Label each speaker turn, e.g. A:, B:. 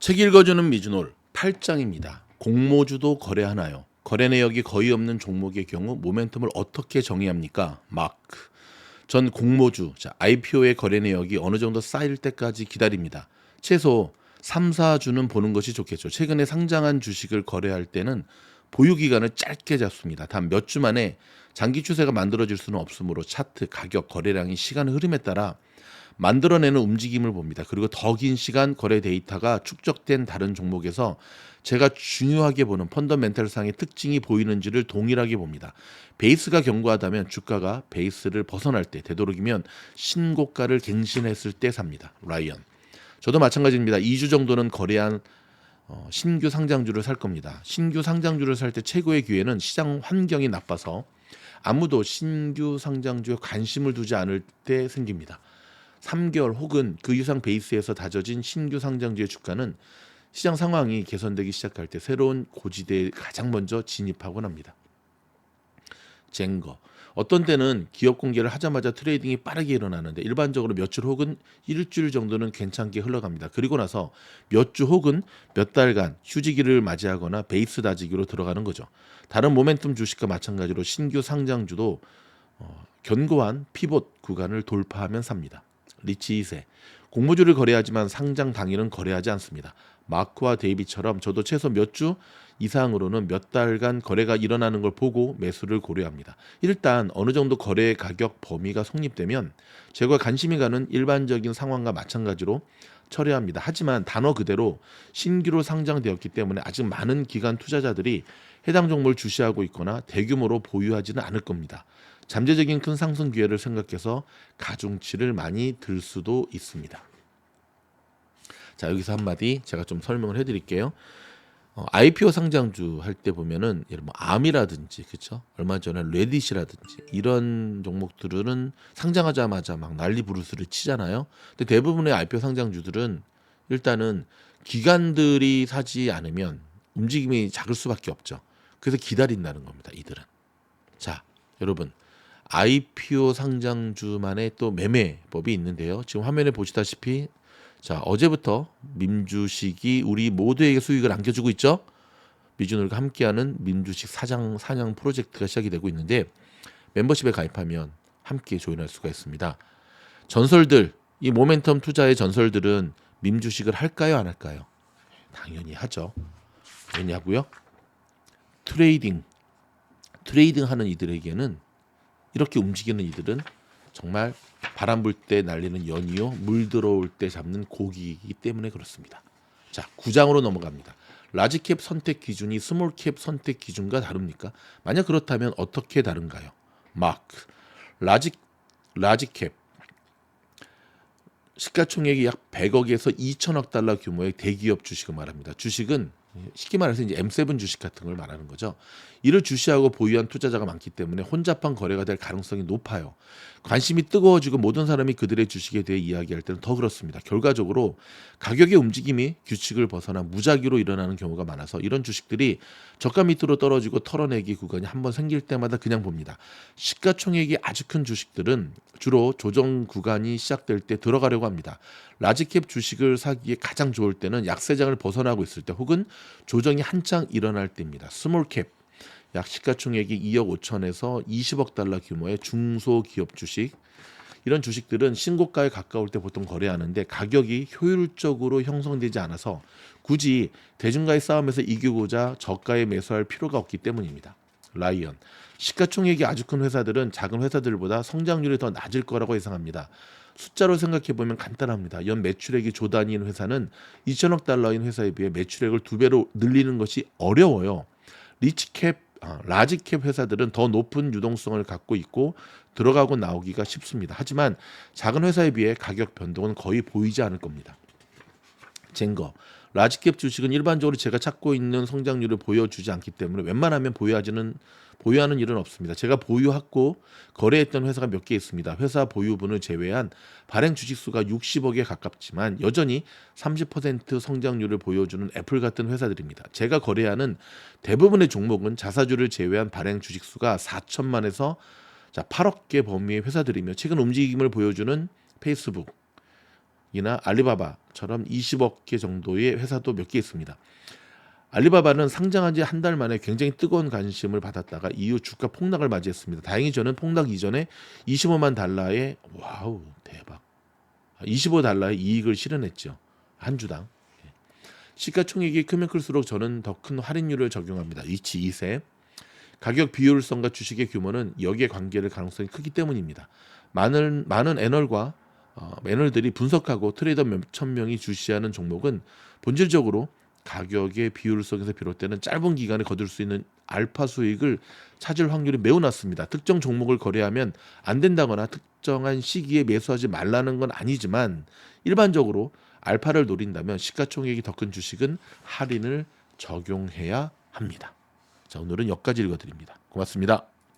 A: 책 읽어주는 미주놀 8장입니다. 공모주도 거래하나요? 거래 내역이 거의 없는 종목의 경우 모멘텀을 어떻게 정의합니까? 마크. 전 공모주, 자, IPO의 거래 내역이 어느 정도 쌓일 때까지 기다립니다. 최소 3, 4주는 보는 것이 좋겠죠. 최근에 상장한 주식을 거래할 때는 보유 기간을 짧게 잡습니다. 단 몇 주 만에 장기 추세가 만들어질 수는 없으므로 차트, 가격, 거래량이 시간의 흐름에 따라 만들어내는 움직임을 봅니다. 그리고 더 긴 시간 거래 데이터가 축적된 다른 종목에서 제가 중요하게 보는 펀더멘탈상의 특징이 보이는지를 동일하게 봅니다. 베이스가 견고하다면 주가가 베이스를 벗어날 때 되도록이면 신고가를 갱신했을 때 삽니다. 라이언. 저도 마찬가지입니다. 2주 정도는 거래한 어, 신규 상장주를 살 겁니다. 신규 상장주를 살 때 최고의 기회는 시장 환경이 나빠서 아무도 신규 상장주에 관심을 두지 않을 때 생깁니다. 3개월 혹은 그 이상 베이스에서 다져진 신규 상장주의 주가는 시장 상황이 개선되기 시작할 때 새로운 고지대에 가장 먼저 진입하곤 합니다. 쟁거. 어떤 때는 기업 공개를 하자마자 트레이딩이 빠르게 일어나는데 일반적으로 몇주 혹은 일주일 정도는 괜찮게 흘러갑니다. 그리고 나서 몇 주 혹은 몇 달간 휴지기를 맞이하거나 베이스 다지기로 들어가는 거죠. 다른 모멘텀 주식과 마찬가지로 신규 상장주도 어, 견고한 피봇 구간을 돌파하면 삽니다. 리치 2세. 공모주를 거래하지만 상장 당일은 거래하지 않습니다. 마크와 데이비처럼 저도 최소 몇 주 이상으로는 몇 달간 거래가 일어나는 걸 보고 매수를 고려합니다. 일단 어느 정도 거래 가격 범위가 성립되면 제가 관심이 가는 일반적인 상황과 마찬가지로 처리합니다. 하지만 단어 그대로 신규로 상장되었기 때문에 아직 많은 기관 투자자들이 해당 종목을 주시하고 있거나 대규모로 보유하지는 않을 겁니다. 잠재적인 큰 상승 기회를 생각해서 가중치를 많이 들 수도 있습니다. 자 여기서 한마디 제가 좀 설명을 해드릴게요. 어, IPO 상장주 할 때 보면은 예를 뭐 암이라든지 그렇죠 얼마 전에 레딧이라든지 이런 종목들은 상장하자마자 막 난리 부르스를 치잖아요. 근데 대부분의 IPO 상장주들은 일단은 기관들이 사지 않으면 움직임이 작을 수밖에 없죠. 그래서 기다린다는 겁니다. 이들은 자 여러분 IPO 상장주만의 또 매매법이 있는데요. 지금 화면에 보시다시피 자 어제부터 민주식이 우리 모두에게 수익을 안겨주고 있죠. 미주놀과 함께하는 민주식 사장 사냥 프로젝트가 시작이 되고 있는데 멤버십에 가입하면 함께 조인할 수가 있습니다. 전설들 이 모멘텀 투자의 전설들은 민주식을 할까요 안 할까요? 당연히 하죠. 왜냐고요? 트레이딩 트레이딩 하는 이들에게는 이렇게 움직이는 이들은 정말 바람 불 때 날리는 연이요 물 들어올 때 잡는 고기이기 때문에 그렇습니다. 자, 9장으로 넘어갑니다. 라지캡 선택 기준이 스몰캡 선택 기준과 다릅니까? 만약 그렇다면 어떻게 다른가요? 마크 라지 라지캡 시가총액이 약 100억에서 2천억 달러 규모의 대기업 주식을 말합니다. 주식은 쉽게 말해서 이제 M7 주식 같은 걸 말하는 거죠. 이를 주시하고 보유한 투자자가 많기 때문에 혼잡한 거래가 될 가능성이 높아요. 관심이 뜨거워지고 모든 사람이 그들의 주식에 대해 이야기할 때는 더 그렇습니다. 결과적으로 가격의 움직임이 규칙을 벗어나 무작위로 일어나는 경우가 많아서 이런 주식들이 저가 밑으로 떨어지고 털어내기 구간이 한번 생길 때마다 그냥 봅니다. 시가총액이 아주 큰 주식들은 주로 조정 구간이 시작될 때 들어가려고 합니다. 라지캡 주식을 사기에 가장 좋을 때는 약세장을 벗어나고 있을 때 혹은 조정이 한창 일어날 때입니다. 스몰캡 약 시가총액이 2억 5천에서 20억 달러 규모의 중소기업 주식 이런 주식들은 신고가에 가까울 때 보통 거래하는데 가격이 효율적으로 형성되지 않아서 굳이 대중과의 싸움에서 이기고자 저가에 매수할 필요가 없기 때문입니다. 라이언 시가총액이 아주 큰 회사들은 작은 회사들보다 성장률이 더 낮을 거라고 예상합니다. 숫자로 생각해 보면 간단합니다. 연 매출액이 조 단위인 회사는 2천억 달러인 회사에 비해 매출액을 두 배로 늘리는 것이 어려워요. 리치캡, 아, 라지캡 회사들은 더 높은 유동성을 갖고 있고 들어가고 나오기가 쉽습니다. 하지만 작은 회사에 비해 가격 변동은 거의 보이지 않을 겁니다. 쟁거 라지캡 주식은 일반적으로 제가 찾고 있는 성장률을 보여주지 않기 때문에 웬만하면 보유하지는 보유하는 일은 없습니다. 제가 보유하고 거래했던 회사가 몇 개 있습니다. 회사 보유분을 제외한 발행 주식수가 60억에 가깝지만 여전히 30% 성장률을 보여주는 애플 같은 회사들입니다. 제가 거래하는 대부분의 종목은 자사주를 제외한 발행 주식수가 4천만에서 자 8억 개 범위의 회사들이며 최근 움직임을 보여주는 페이스북, 이나 알리바바처럼 20억 개 정도의 회사도 몇 개 있습니다. 알리바바는 상장한 지 한 달 만에 굉장히 뜨거운 관심을 받았다가 이후 주가 폭락을 맞이했습니다. 다행히 저는 폭락 이전에 25만 달러의 와우 대박 25달러의 이익을 실현했죠. 한 주당. 예. 시가총액이 크면 클수록 저는 더 큰 할인율을 적용합니다. 이치 2세. 가격 비효율성과 주식의 규모는 여기에 관계를 가능성이 크기 때문입니다. 많은 많은 애널과 어, 애널들이 분석하고 트레이더 몇 천 명이 주시하는 종목은 본질적으로 가격의 비효율성에서 비롯되는 짧은 기간에 거둘 수 있는 알파 수익을 찾을 확률이 매우 낮습니다. 특정 종목을 거래하면 안 된다거나 특정한 시기에 매수하지 말라는 건 아니지만 일반적으로 알파를 노린다면 시가총액이 더 큰 주식은 할인을 적용해야 합니다. 자, 오늘은 여기까지 읽어드립니다. 고맙습니다.